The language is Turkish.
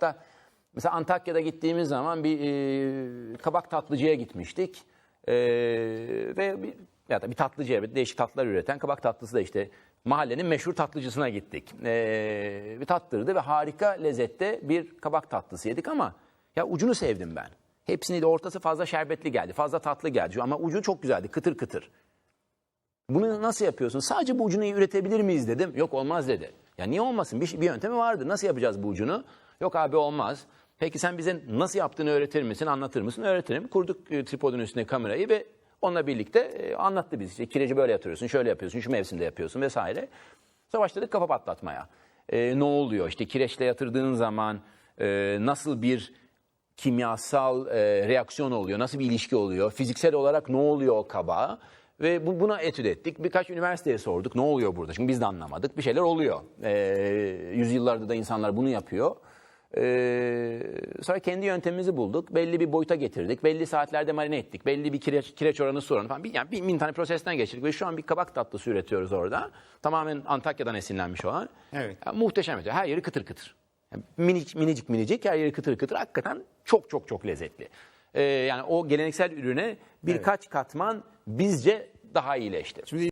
Hatta mesela Antakya'da gittiğimiz zaman bir e, kabak tatlıcıya gitmiştik. E, ve bir, ya da bir tatlıcıya bir değişik tatlılar üreten kabak tatlısı da işte mahallenin meşhur tatlıcısına gittik. E, bir tattırdı ve harika lezzette bir kabak tatlısı yedik ama ya ucunu sevdim ben. Hepsini de ortası fazla şerbetli geldi, fazla tatlı geldi ama ucu çok güzeldi, kıtır kıtır. Bunu nasıl yapıyorsun? Sadece bu ucunu üretebilir miyiz dedim. Yok olmaz dedi. Ya niye olmasın? Bir, bir yöntemi vardır. Nasıl yapacağız bu ucunu? Yok abi olmaz. Peki sen bize nasıl yaptığını öğretir misin, anlatır mısın? Öğretirim. Kurduk e, tripodun üstüne kamerayı ve onunla birlikte e, anlattı biz. İşte kireci böyle yatırıyorsun, şöyle yapıyorsun, şu mevsimde yapıyorsun vesaire. Sonra başladık kafa patlatmaya. E, ne oluyor? İşte kireçle yatırdığın zaman e, nasıl bir kimyasal e, reaksiyon oluyor, nasıl bir ilişki oluyor, fiziksel olarak ne oluyor o kabağa ve bu, buna etüt ettik. Birkaç üniversiteye sorduk ne oluyor burada çünkü biz de anlamadık. Bir şeyler oluyor. E, yüzyıllarda da insanlar bunu yapıyor. E, sonra kendi yöntemimizi bulduk. Belli bir boyuta getirdik. Belli saatlerde marine ettik. Belli bir kireç, kireç oranı su oranı falan. Bir, yani bir bin tane prosesten geçirdik ve şu an bir kabak tatlısı üretiyoruz orada. Tamamen Antakya'dan esinlenmiş olan. Evet. Ya, muhteşem ötesi. Her yeri kıtır kıtır. Yani minicik minicik minicik her yeri kıtır kıtır. Hakikaten çok çok çok lezzetli. Ee, yani o geleneksel ürüne birkaç katman bizce daha iyileşti. Şimdi